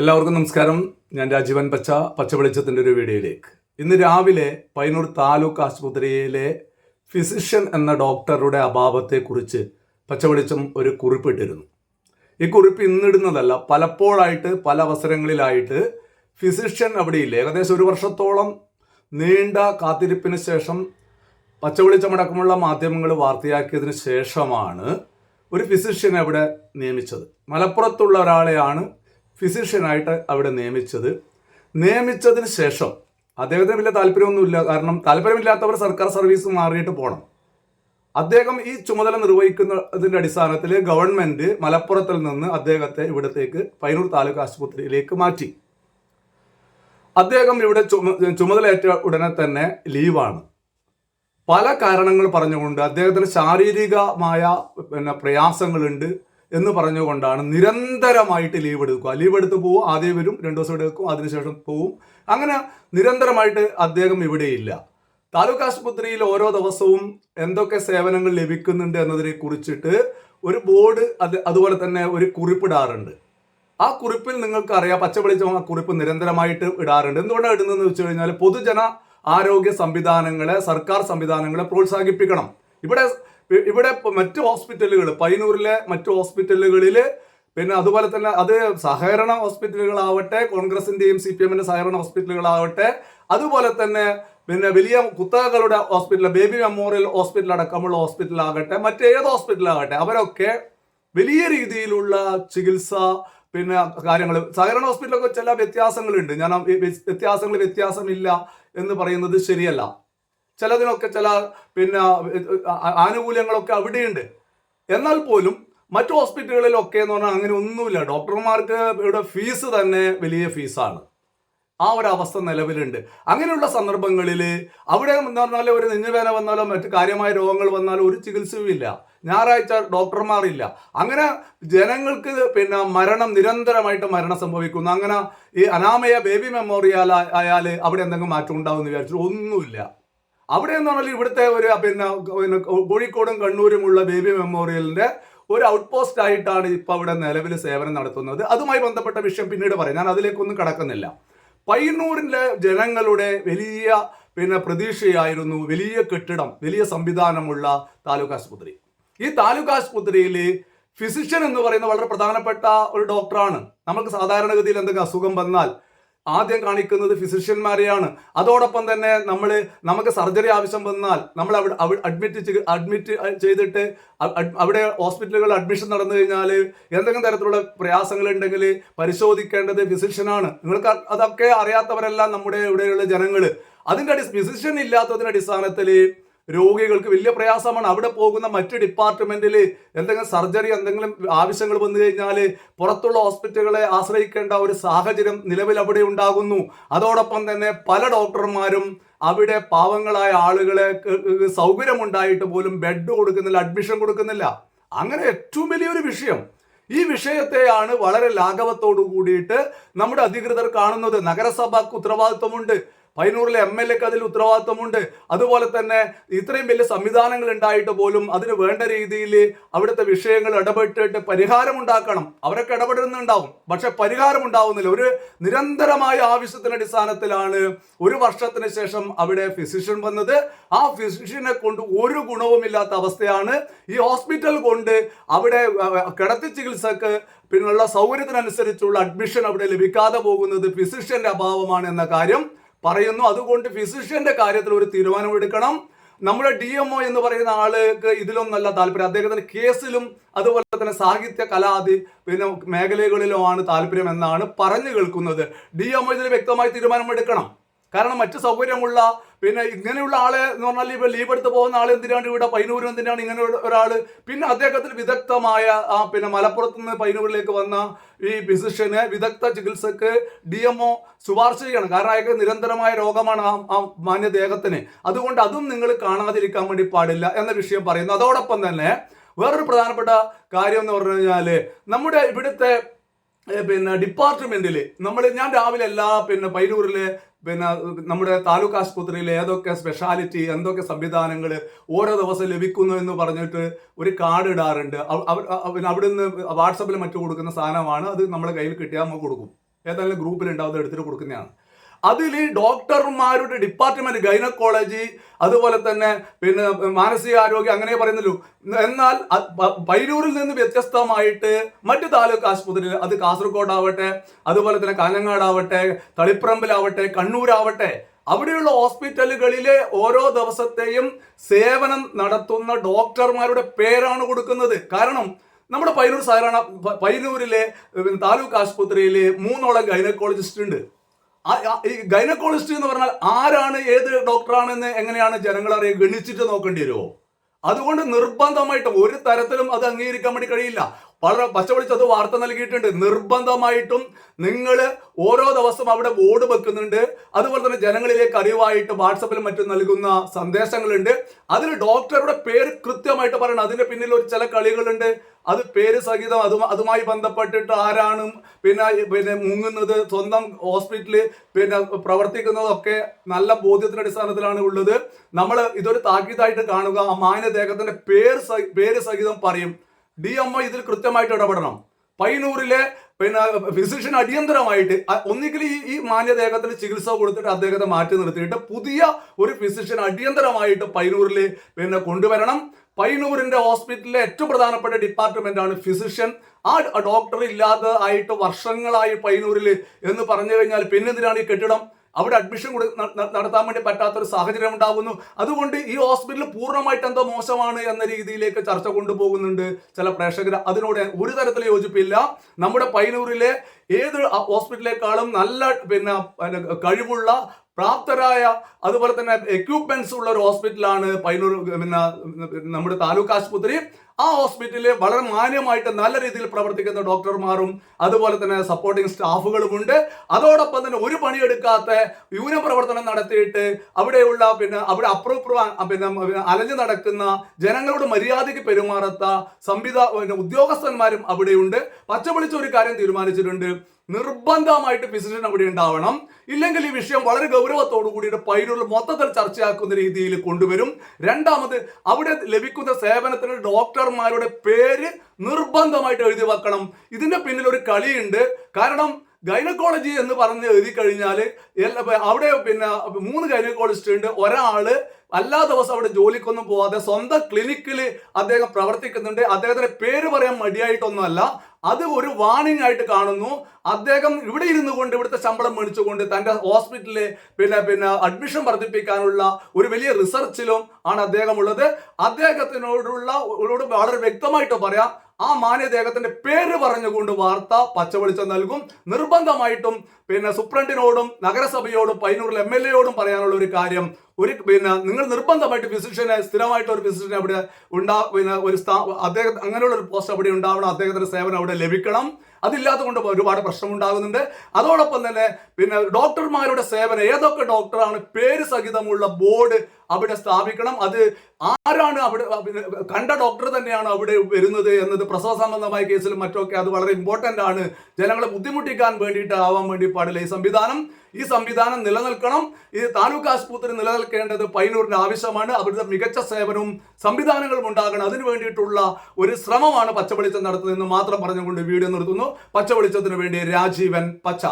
എല്ലാവർക്കും നമസ്കാരം. ഞാൻ രാജീവൻ പച്ച പച്ച വെളിച്ചത്തിന്റെ ഒരു വീഡിയോയിലേക്ക്. ഇന്ന് രാവിലെ പയ്യന്നൂർ താലൂക്ക് ആശുപത്രിയിലെ ഫിസിഷ്യൻ എന്ന ഡോക്ടറുടെ അഭാവത്തെക്കുറിച്ച് പച്ചവെളിച്ചം ഒരു കുറിപ്പിട്ടിരുന്നു. ഈ കുറിപ്പ് ഇന്നിടുന്നതല്ല പലപ്പോഴായിട്ട് പല അവസരങ്ങളിലായിട്ട് ഫിസിഷ്യൻ അവിടെ ഇല്ല ഏകദേശം ഒരു വർഷത്തോളം നീണ്ട കാത്തിരിപ്പിന് ശേഷം പച്ചവെളിച്ചമടക്കമുള്ള മാധ്യമങ്ങൾ വാർത്തയാക്കിയതിന് ശേഷമാണ് ഒരു ഫിസിഷ്യനെ അവിടെ നിയമിച്ചത്. മലപ്പുറത്തുള്ള ഒരാളെയാണ് ഫിസിഷ്യനായിട്ട് അവിടെ നിയമിച്ചത്. നിയമിച്ചതിന് ശേഷം അദ്ദേഹത്തിന് വലിയ താല്പര്യമൊന്നുമില്ല. കാരണം താല്പര്യമില്ലാത്തവർ സർക്കാർ സർവീസ് മാറിയിട്ട് പോകണം അദ്ദേഹം ഈ ചുമതല നിർവഹിക്കുന്നതിന്റെ അടിസ്ഥാനത്തിൽ ഗവൺമെന്റ് മലപ്പുറത്തിൽ നിന്ന് അദ്ദേഹത്തെ ഇവിടത്തേക്ക് പൈനൂർ താലൂക്ക് ആശുപത്രിയിലേക്ക് മാറ്റി. അദ്ദേഹം ഇവിടെ ചുമ ചുമതലയേറ്റ ഉടനെ തന്നെ ലീവാണ്. പല കാരണങ്ങൾ പറഞ്ഞുകൊണ്ട് അദ്ദേഹത്തിന് ശാരീരികമായ പിന്നെ പ്രയാസങ്ങളുണ്ട്. എന്ന് പറഞ്ഞുകൊണ്ടാണ് നിരന്തരമായിട്ട് ലീവ് എടുക്കുക. ലീവ് എടുത്ത് പോവും ആദ്യം വരും രണ്ടു ദിവസം എടുക്കും അതിനുശേഷം പോവും. അങ്ങനെ നിരന്തരമായിട്ട് അദ്ദേഹം ഇവിടെയില്ല. താലൂക്ക് ആശുപത്രിയിൽ ഓരോ ദിവസവും എന്തൊക്കെ സേവനങ്ങൾ ലഭിക്കുന്നുണ്ട് എന്നതിനെ കുറിച്ചിട്ട് ഒരു ബോർഡ് അത് അതുപോലെ തന്നെ ഒരു കുറിപ്പിടാറുണ്ട് ആ കുറിപ്പിൽ നിങ്ങൾക്ക് അറിയാം പച്ചവെളിച്ചം ആ കുറിപ്പ് നിരന്തരമായിട്ട് ഇടാറുണ്ട്. എന്തുകൊണ്ടാണ് ഇടുന്നതെന്ന് വെച്ച് കഴിഞ്ഞാൽ പൊതുജന ആരോഗ്യ സംവിധാനങ്ങളെ സർക്കാർ സംവിധാനങ്ങളെ പ്രോത്സാഹിപ്പിക്കണം. ഇവിടെ ഇവിടെ മറ്റു ഹോസ്പിറ്റലുകൾ പയ്യന്നൂരിലെ മറ്റു ഹോസ്പിറ്റലുകളിൽ പിന്നെ അതുപോലെ തന്നെ അത് സഹകരണ ഹോസ്പിറ്റലുകളാവട്ടെ കോൺഗ്രസിന്റെയും സി പി എമ്മിന്റെ സഹകരണ ഹോസ്പിറ്റലുകളാവട്ടെ അതുപോലെ തന്നെ പിന്നെ വലിയ കുത്തകകളുടെ ഹോസ്പിറ്റൽ ബേബി മെമ്മോറിയൽ ഹോസ്പിറ്റൽ അടക്കമുള്ള ഹോസ്പിറ്റലാകട്ടെ മറ്റേത് ഹോസ്പിറ്റലാകട്ടെ അവരൊക്കെ വലിയ രീതിയിലുള്ള ചികിത്സ പിന്നെ കാര്യങ്ങൾ സഹകരണ ഹോസ്പിറ്റലൊക്കെ ചില വ്യത്യാസങ്ങളുണ്ട്. ഞാൻ വ്യത്യാസങ്ങൾ വ്യത്യാസമില്ല എന്ന് പറയുന്നത് ശരിയല്ല. ചിലതിനൊക്കെ ചില പിന്നെ ആനുകൂല്യങ്ങളൊക്കെ അവിടെയുണ്ട്. എന്നാൽ പോലും മറ്റു ഹോസ്പിറ്റലുകളിലൊക്കെ എന്ന് പറഞ്ഞാൽ അങ്ങനെ ഒന്നുമില്ല. ഡോക്ടർമാർക്ക് ഇവിടെ ഫീസ് തന്നെ വലിയ ഫീസാണ്. ആ ഒരു അവസ്ഥ നിലവിലുണ്ട്. അങ്ങനെയുള്ള സന്ദർഭങ്ങളിൽ അവിടെ എന്ന് പറഞ്ഞാൽ ഒരു നെഞ്ഞുവേന വന്നാലോ മറ്റ് കാര്യമായ രോഗങ്ങൾ വന്നാലോ ഒരു ചികിത്സയുമില്ല ഞായറാഴ്ച ഡോക്ടർമാരില്ല. അങ്ങനെ ജനങ്ങൾക്ക് പിന്നെ മരണം നിരന്തരമായിട്ട് മരണം സംഭവിക്കുന്നു. അങ്ങനെ ഈ അനാമയ ബേബി മെമ്മോറിയൽ ആയാൽ അവിടെ എന്തെങ്കിലും മാറ്റം ഉണ്ടാവും എന്ന് വിചാരിച്ചു ഒന്നുമില്ല. അവിടെ എന്ന് പറഞ്ഞാൽ ഇവിടുത്തെ ഒരു പിന്നെ പിന്നെ കോഴിക്കോടും കണ്ണൂരുമുള്ള ബേബി മെമ്മോറിയലിന്റെ ഒരു ഔട്ട് പോസ്റ്റ് ആയിട്ടാണ് ഇപ്പോൾ അവിടെ നിലവിൽ സേവനം നടത്തുന്നത്. അതുമായി ബന്ധപ്പെട്ട വിഷയം പിന്നീട് പറയാം. ഞാൻ അതിലേക്കൊന്നും കടക്കുന്നില്ല. പയ്യന്നൂരിലെ ജനങ്ങളുടെ വലിയ പിന്നെ പ്രതീക്ഷയായിരുന്നു വലിയ കെട്ടിടം വലിയ സംവിധാനമുള്ള താലൂക്ക് ആശുപത്രി. ഈ താലൂക്ക് ആശുപത്രിയിൽ ഫിസിഷ്യൻ എന്ന് പറയുന്ന വളരെ പ്രധാനപ്പെട്ട ഒരു ഡോക്ടറാണ്. നമുക്ക് സാധാരണഗതിയിൽ എന്തെങ്കിലും അസുഖം വന്നാൽ ആദ്യം കാണിക്കുന്നത് ഫിസിഷ്യന്മാരെയാണ് അതോടൊപ്പം തന്നെ നമ്മൾ നമുക്ക് സർജറി ആവശ്യം വന്നാൽ നമ്മൾ അവിടെ അഡ്മിറ്റ് അഡ്മിറ്റ് ചെയ്തിട്ട് അവിടെ ഹോസ്പിറ്റലുകളിൽ അഡ്മിഷൻ നടന്നു കഴിഞ്ഞാൽ എന്തെങ്കിലും തരത്തിലുള്ള പ്രയാസങ്ങൾ ഉണ്ടെങ്കിൽ പരിശോധിക്കേണ്ടത് ഫിസിഷ്യനാണ് നിങ്ങൾക്ക് അതൊക്കെ അറിയാത്തവരെല്ലാം നമ്മുടെ ഇവിടെയുള്ള ജനങ്ങൾ അതിന്റെ അടി ഫിസിഷ്യൻ ഇല്ലാത്തതിന്റെ അടിസ്ഥാനത്തിൽ രോഗികൾക്ക് വലിയ പ്രയാസമാണ്. അവിടെ പോകുന്ന മറ്റ് ഡിപ്പാർട്ട്മെന്റിൽ എന്തെങ്കിലും സർജറി എന്തെങ്കിലും ആവശ്യങ്ങൾ വന്നു കഴിഞ്ഞാൽ പുറത്തുള്ള ഹോസ്പിറ്റലുകളെ ആശ്രയിക്കേണ്ട ഒരു സാഹചര്യം നിലവിൽ അവിടെ ഉണ്ടാകുന്നു. അതോടൊപ്പം തന്നെ പല ഡോക്ടർമാരും അവിടെ പാവങ്ങളായ ആളുകളെ സൗകര്യമുണ്ടായിട്ട് പോലും ബെഡ് കൊടുക്കുന്നില്ല അഡ്മിഷൻ കൊടുക്കുന്നില്ല. അങ്ങനെ ഏറ്റവും വലിയൊരു വിഷയം. ഈ വിഷയത്തെയാണ് വളരെ ലാഘവത്തോടു കൂടിയിട്ട് നമ്മുടെ അധികൃതർ കാണുന്നത്. നഗരസഭക്ക് ഉത്തരവാദിത്വമുണ്ട്. പയ്യന്നൂരിലെ എം എൽ എക്ക് അതിൽ ഉത്തരവാദിത്വമുണ്ട്. അതുപോലെ തന്നെ ഇത്രയും വലിയ സംവിധാനങ്ങൾ ഉണ്ടായിട്ട് പോലും അതിന് വേണ്ട രീതിയിൽ അവിടുത്തെ വിഷയങ്ങൾ ഇടപെട്ടിട്ട് പരിഹാരം ഉണ്ടാക്കണം. അവരൊക്കെ ഇടപെടുന്നുണ്ടാവും. പക്ഷെ പരിഹാരം ഉണ്ടാവുന്നില്ല. ഒരു നിരന്തരമായ ആവശ്യത്തിന്റെ അടിസ്ഥാനത്തിലാണ് ഒരു വർഷത്തിന് ശേഷം അവിടെ ഫിസിഷ്യൻ വന്നത്. ആ ഫിസിഷ്യനെ കൊണ്ട് ഒരു ഗുണവുമില്ലാത്ത അവസ്ഥയാണ് ഈ ഹോസ്പിറ്റൽ കൊണ്ട് അവിടെ കിടത്തി ചികിത്സക്ക് പിന്നുള്ള സൗകര്യത്തിനനുസരിച്ചുള്ള അഡ്മിഷൻ അവിടെ ലഭിക്കാതെ പോകുന്നത് ഫിസിഷ്യന്റെ അഭാവമാണ് എന്ന കാര്യം പറയുന്നു. അതുകൊണ്ട് ഫിസിഷ്യന്റെ കാര്യത്തിൽ ഒരു തീരുമാനമെടുക്കണം നമ്മുടെ ഡി എം ഒ എന്ന് പറയുന്ന ആൾക്ക് ഇതിലൊന്നല്ല താല്പര്യം. അദ്ദേഹത്തിന് കേസിലും അതുപോലെ തന്നെ സാഹിത്യ കലാതി പിന്നെ മേഖലകളിലുമാണ് താല്പര്യം എന്നാണ് പറഞ്ഞു കേൾക്കുന്നത്. ഡി എം ഒ ഇതിൽ വ്യക്തമായി തീരുമാനമെടുക്കണം കാരണം മറ്റ് സൗകര്യമുള്ള പിന്നെ ഇങ്ങനെയുള്ള ആളെ എന്ന് പറഞ്ഞാൽ ഇപ്പൊ ലീവ് എടുത്ത് പോകുന്ന ആൾ എന്തിനാണ് ഇവിടെ? പൈനൂരും എന്തിനാണ് ഇങ്ങനെ ഒരാൾ പിന്നെ അദ്ദേഹത്തിന് വിദഗ്ധമായ ആ പിന്നെ മലപ്പുറത്ത് നിന്ന് പൈനൂരിലേക്ക് വന്ന ഈ ഫിസിഷ്യന് വിദഗ്ധ ചികിത്സക്ക് ഡി എം ഒ ശുപാർശ ചെയ്യണം. കാരണം അയാൾക്ക് നിരന്തരമായ രോഗമാണ് ആ ആ മാന്യ ദേഹത്തിന്. അതുകൊണ്ട് അതും നിങ്ങൾ കാണാതിരിക്കാൻ വേണ്ടി പാടില്ല എന്ന വിഷയം പറയുന്നു. അതോടൊപ്പം തന്നെ വേറൊരു പ്രധാനപ്പെട്ട കാര്യം എന്ന് പറഞ്ഞു കഴിഞ്ഞാൽ നമ്മുടെ ഇവിടുത്തെ പിന്നെ ഡിപ്പാർട്ട്മെന്റിൽ നമ്മൾ ഞാൻ രാവിലെ എല്ലാ പിന്നെ പൈനൂരിലെ പിന്നെ നമ്മുടെ താലൂക്ക് ആശുപത്രിയിൽ ഏതൊക്കെ സ്പെഷ്യാലിറ്റി എന്തൊക്കെ സംവിധാനങ്ങൾ ഓരോ ദിവസം ലഭിക്കുന്നു എന്ന് പറഞ്ഞിട്ട് ഒരു കാർഡ് ഇടാറുണ്ട്. പിന്നെ അവിടുന്ന് വാട്സപ്പിൽ മറ്റു കൊടുക്കുന്ന സാധനമാണ് അത് നമ്മുടെ കയ്യിൽ കിട്ടിയാൽ നമുക്ക് കൊടുക്കും. ഏതായാലും ഗ്രൂപ്പിൽ ഉണ്ടാവുന്നത് എടുത്തിട്ട് കൊടുക്കുന്നതാണ്. അതിൽ ഡോക്ടർമാരുടെ ഡിപ്പാർട്ട്മെന്റ് ഗൈനക്കോളജി അതുപോലെ തന്നെ പിന്നെ മാനസികാരോഗ്യം അങ്ങനെ പറയുന്നല്ലോ. എന്നാൽ പൈരൂരിൽ നിന്ന് വ്യത്യസ്തമായിട്ട് മറ്റ് താലൂക്ക് ആശുപത്രിയിൽ അത് കാസർഗോഡ് ആവട്ടെ അതുപോലെ തന്നെ കാഞ്ഞങ്ങാടാവട്ടെ തളിപ്പറമ്പിലാവട്ടെ കണ്ണൂരാവട്ടെ അവിടെയുള്ള ഹോസ്പിറ്റലുകളിലെ ഓരോ ദിവസത്തെയും സേവനം നടത്തുന്ന ഡോക്ടർമാരുടെ പേരാണ് കൊടുക്കുന്നത്. കാരണം നമ്മുടെ പയ്യന്നൂർ സാധാരണ പൈനൂരിലെ താലൂക്ക് ആശുപത്രിയിൽ മൂന്നോളം ഗൈനക്കോളജിസ്റ്റ് ഉണ്ട്. ഗൈനക്കോളജിസ്റ്റ് എന്ന് പറഞ്ഞാൽ ആരാണ് ഏത് ഡോക്ടറാണെന്ന് എങ്ങനെയാണ് ജനങ്ങൾ അറിയുക ഗണിച്ചിട്ട് നോക്കേണ്ടി വരുമോ അതുകൊണ്ട് നിർബന്ധമായിട്ടും ഒരു തരത്തിലും അത് അംഗീകരിക്കാൻ വേണ്ടി കഴിയില്ല. വളരെ പച്ചവളിച്ചത് വാർത്ത നൽകിയിട്ടുണ്ട്. നിർബന്ധമായിട്ടും നിങ്ങൾ ഓരോ ദിവസം അവിടെ ബോർഡ് വെക്കുന്നുണ്ട്. അതുപോലെ തന്നെ ജനങ്ങളിലേക്ക് അറിവായിട്ട് വാട്സപ്പിലും മറ്റും നൽകുന്ന സന്ദേശങ്ങളുണ്ട്. അതിൽ ഡോക്ടറുടെ പേര് കൃത്യമായിട്ട് പറയണം. അതിന്റെ പിന്നിൽ ഒരു ചില കളികളുണ്ട്. അത് പേര് സഹിതം അതും അതുമായി ബന്ധപ്പെട്ടിട്ട് ആരാണ് പിന്നെ പിന്നെ മുങ്ങുന്നത് സ്വന്തം ഹോസ്പിറ്റലിൽ പിന്നെ പ്രവർത്തിക്കുന്നതൊക്കെ നല്ല ബോധ്യത്തിന്റെ അടിസ്ഥാനത്തിലാണ് ഉള്ളത്. നമ്മൾ ഇതൊരു താക്കീതായിട്ട് കാണുക. ആ മാന്യദേഹത്തിന്റെ പേര് പേര് സഹിതം പറയും. ഡി എം ഒ ഇതിൽ കൃത്യമായിട്ട് ഇടപെടണം. പയ്യന്നൂരിലെ പിന്നെ ഫിസിഷ്യൻ അടിയന്തരമായിട്ട് ഒന്നുകിൽ ഈ ഈ മാന്യദേഹത്തിന് ചികിത്സ കൊടുത്തിട്ട് അദ്ദേഹത്തെ മാറ്റി നിർത്തിയിട്ട് പുതിയ ഒരു ഫിസിഷ്യൻ അടിയന്തരമായിട്ട് പയ്യന്നൂരിൽ പിന്നെ കൊണ്ടുവരണം. പയ്യന്നൂരിന്റെ ഹോസ്പിറ്റലിലെ ഏറ്റവും പ്രധാനപ്പെട്ട ഡിപ്പാർട്ട്മെന്റ് ആണ് ഫിസിഷ്യൻ ആ ഡോക്ടർ ഇല്ലാതെ ആയിട്ട് വർഷങ്ങളായി പയ്യന്നൂരിൽ എന്ന് പറഞ്ഞു കഴിഞ്ഞാൽ പിന്നെന്തിനാണ് ഈ കെട്ടിടം? അവിടെ അഡ്മിഷൻ നടത്താൻ വേണ്ടി പറ്റാത്തൊരു സാഹചര്യം ഉണ്ടാകുന്നു അതുകൊണ്ട് ഈ ഹോസ്പിറ്റൽ പൂർണമായിട്ട് എന്തോ മോശമാണ് എന്ന രീതിയിലേക്ക് ചർച്ച കൊണ്ടുപോകുന്നുണ്ട് ചില പ്രേക്ഷകർ അതിനോട് ഒരു തരത്തിൽ യോജിപ്പില്ല. നമ്മുടെ പൈനൂറിലെ ഏത് ഹോസ്പിറ്റലിനേക്കാളും നല്ല പിന്നെ കഴിവുള്ള പ്രാപ്തരായ അതുപോലെ തന്നെ എക്യുപ്മെന്റ്സ് ഉള്ള ഒരു ഹോസ്പിറ്റലാണ് പയ്യന്നൂർ പിന്നെ നമ്മുടെ താലൂക്ക് ആശുപത്രി. ആ ഹോസ്പിറ്റലിൽ വളരെ മാന്യമായിട്ട് നല്ല രീതിയിൽ പ്രവർത്തിക്കുന്ന ഡോക്ടർമാരും അതുപോലെ തന്നെ സപ്പോർട്ടിംഗ് സ്റ്റാഫുകളും ഉണ്ട്. അതോടൊപ്പം തന്നെ ഒരു പണിയെടുക്കാത്ത പ്രവർത്തനം നടത്തിയിട്ട് അവിടെയുള്ള പിന്നെ അവിടെ അപ്രൂവ് പിന്നെ അലഞ്ഞു നടക്കുന്ന ജനങ്ങളോട് മര്യാദയ്ക്ക് പെരുമാറാത്ത സംവിധാ ഉദ്യോഗസ്ഥന്മാരും അവിടെയുണ്ട്. പച്ചവിളിച്ച ഒരു കാര്യം തീരുമാനിച്ചിട്ടുണ്ട്. നിർബന്ധമായിട്ട് ഫിസിഷ്യൻ അവിടെ ഉണ്ടാവണം. ഇല്ലെങ്കിൽ ഈ വിഷയം വളരെ ഗൗരവത്തോടു കൂടിയിട്ട് പൈരൂരിൽ മൊത്തത്തിൽ ചർച്ചയാക്കുന്ന രീതിയിൽ കൊണ്ടുവരും. രണ്ടാമത് അവിടെ ലഭിക്കുന്ന സേവനത്തിന് ഡോക്ടർമാരുടെ പേര് നിർബന്ധമായിട്ട് എഴുതി വെക്കണം. ഇതിന്റെ പിന്നിൽ ഒരു കളിയുണ്ട്. കാരണം ഗൈനക്കോളജി എന്ന് പറഞ്ഞ് എഴുതി കഴിഞ്ഞാൽ അവിടെ പിന്നെ മൂന്ന് ഗൈനക്കോളജിസ്റ്റ് ഉണ്ട്. ഒരാൾ എല്ലാ ദിവസം അവിടെ ജോലിക്കൊന്നും പോവാതെ സ്വന്തം ക്ലിനിക്കിൽ അദ്ദേഹം പ്രവർത്തിക്കുന്നുണ്ട്. അദ്ദേഹത്തിന്റെ പേര് പറയാൻ മടിയായിട്ടൊന്നുമല്ല. അത് ഒരു വാണിംഗ് ആയിട്ട് കാണുന്നു. അദ്ദേഹം ഇവിടെ ഇരുന്നു കൊണ്ട് ഇവിടുത്തെ ശമ്പളം മേടിച്ചുകൊണ്ട് തന്റെ ഹോസ്പിറ്റലിൽ പിന്നെ പിന്നെ അഡ്മിഷൻ വർദ്ധിപ്പിക്കാനുള്ള ഒരു വലിയ റിസർച്ചിലും ആണ് അദ്ദേഹം ഉള്ളത്. അദ്ദേഹത്തിനോടുള്ള വളരെ വ്യക്തമായിട്ട് പറയാം. ആ മാന്യ അദ്ദേഹത്തിന്റെ പേര് പറഞ്ഞുകൊണ്ട് വാർത്ത പച്ചവെളിച്ചം നൽകും. നിർബന്ധമായിട്ടും പിന്നെ സുപ്രണ്ടിനോടും നഗരസഭയോടും പൈനൂറിൽ എം എൽ എയോടും പറയാനുള്ള ഒരു കാര്യം ഒരു പിന്നെ നിങ്ങൾ നിർബന്ധമായിട്ട് ഫിസിഷ്യനെ സ്ഥിരമായിട്ട് ഒരു ഫിസിഷ്യനെ അവിടെ ഉണ്ടാ പിന്നെ ഒരു സ്ഥാ അദ്ദേഹം അങ്ങനെയുള്ള ഒരു പോസ്റ്റ് അവിടെ ഉണ്ടാവണം അദ്ദേഹത്തിന്റെ സേവനം അവിടെ ലഭിക്കണം. അതില്ലാത്ത കൊണ്ട് ഒരുപാട് പ്രശ്നം ഉണ്ടാകുന്നുണ്ട് അതോടൊപ്പം തന്നെ പിന്നെ ഡോക്ടർമാരുടെ സേവനം ഏതൊക്കെ ഡോക്ടറാണ് പേര് സഹിതമുള്ള ബോർഡ് അവിടെ സ്ഥാപിക്കണം അത് ആരാണ് അവിടെ കണ്ട ഡോക്ടർ തന്നെയാണ് അവിടെ വരുന്നത് എന്നത് പ്രസവ സംബന്ധമായ കേസിലും മറ്റൊക്കെ അത് വളരെ ഇമ്പോർട്ടന്റ് ആണ്. ജനങ്ങളെ ബുദ്ധിമുട്ടിക്കാൻ വേണ്ടിയിട്ട് ആവാൻ വേണ്ടി പാടില്ല. ഈ സംവിധാനം ഈ സംവിധാനം നിലനിൽക്കണം. ഈ താലൂക്ക് ആശുപത്രി നിലനിൽക്കേണ്ടത് പൈനൂരിന്റെ ആവശ്യമാണ്. അവരുടെ മികച്ച സേവനവും സംവിധാനങ്ങളും ഉണ്ടാകണം. അതിനു വേണ്ടിയിട്ടുള്ള ഒരു ശ്രമമാണ് പച്ചവെളിച്ചം നടത്തുന്നതെന്ന് മാത്രം പറഞ്ഞുകൊണ്ട് വീഡിയോ നിർത്തുന്നു. പച്ചവെളിച്ചത്തിന് വേണ്ടി രാജീവൻ പച്ച.